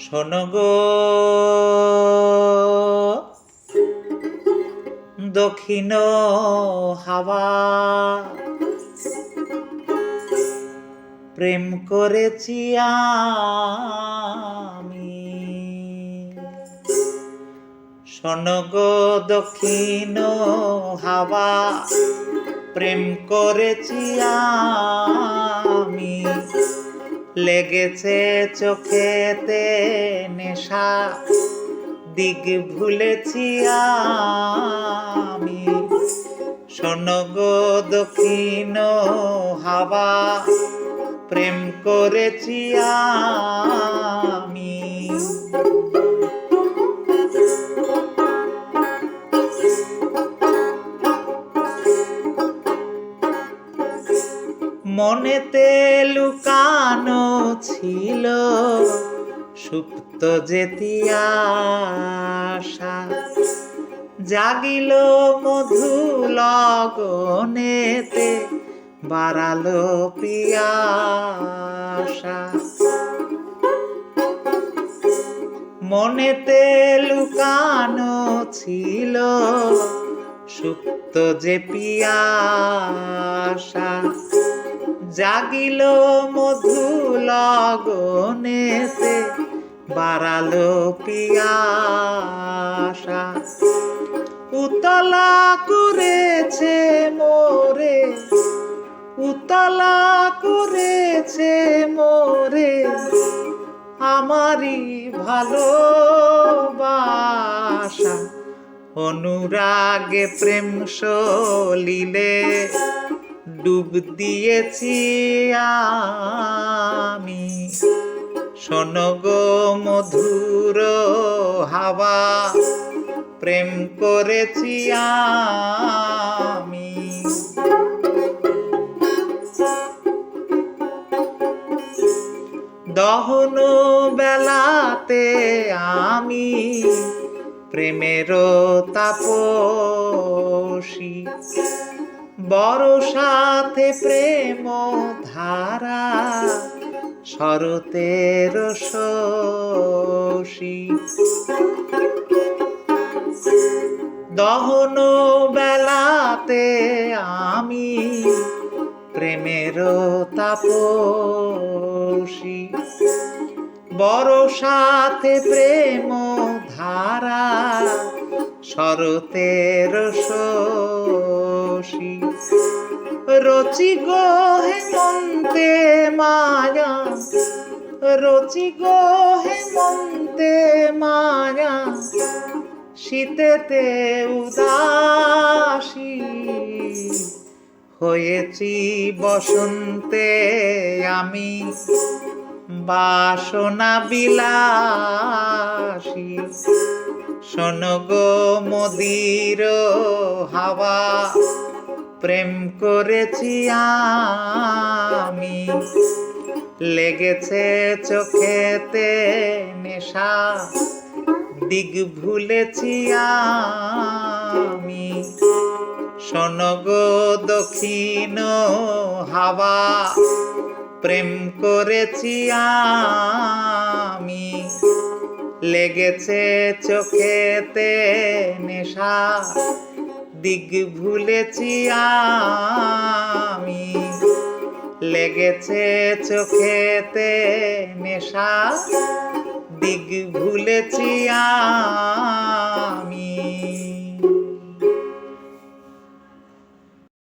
শোনো গো। দক্ষিণ হাওয়া প্রেম করেছি আমি। শোনো দক্ষিণ হাওয়া, প্রেম করেছি আমি। লেগেছে চোখেতে নেশা, দিক ভুলেছি আমি। শোনো দক্ষিণ হাওয়া, প্রেম করেছি আমি। মনেতে লুকানো ছিল সুপ্ত যেতি আশা। জাগিল মধু লগনেতে বাড়ালো পিয়াসা মনেতে লুকানো ছিল সুপ্ত যে পিয়াসা জাগিল মধু লগনেতে বাড়ালো পিয়াসা। উতলা করেছে মোরে, উতলা করেছে মোরে, আমারই ভালোবাসা। অনুরাগে প্রেম সলিলে ডুব দিয়েছি আমি। শোনো গো মধুর হাওয়া, প্রেম করেছি আমি। দহন বেলাতে আমি প্রেমের তাপসী। বড় সাথে প্রেম ধারা শরতের শশী। দহন বেলাতে আমি প্রেমের তাপসী। বড় সাথে প্রেম ধারা শরতের শশী। রচি গো হেমন্তে মায়া, রচি গো হেমন্তে মায়া, শীতেতে উদাসী হয়েছি বসন্তে আমি, বাসনা বিলাসী। শোনো গো মদির হাওয়া প্রেম করেছি আমি। লেগেছে চোখেতে নেশা, দিক ভুলেছি আমি। শোনো গো দক্ষিণ হাওয়া, প্রেম করেছি আমি। লেগেছে চোখেতে নেশা দিক ভুলেছি আমি। লেগেছে চোখেতে নেশা দিক ভুলেছি আমি।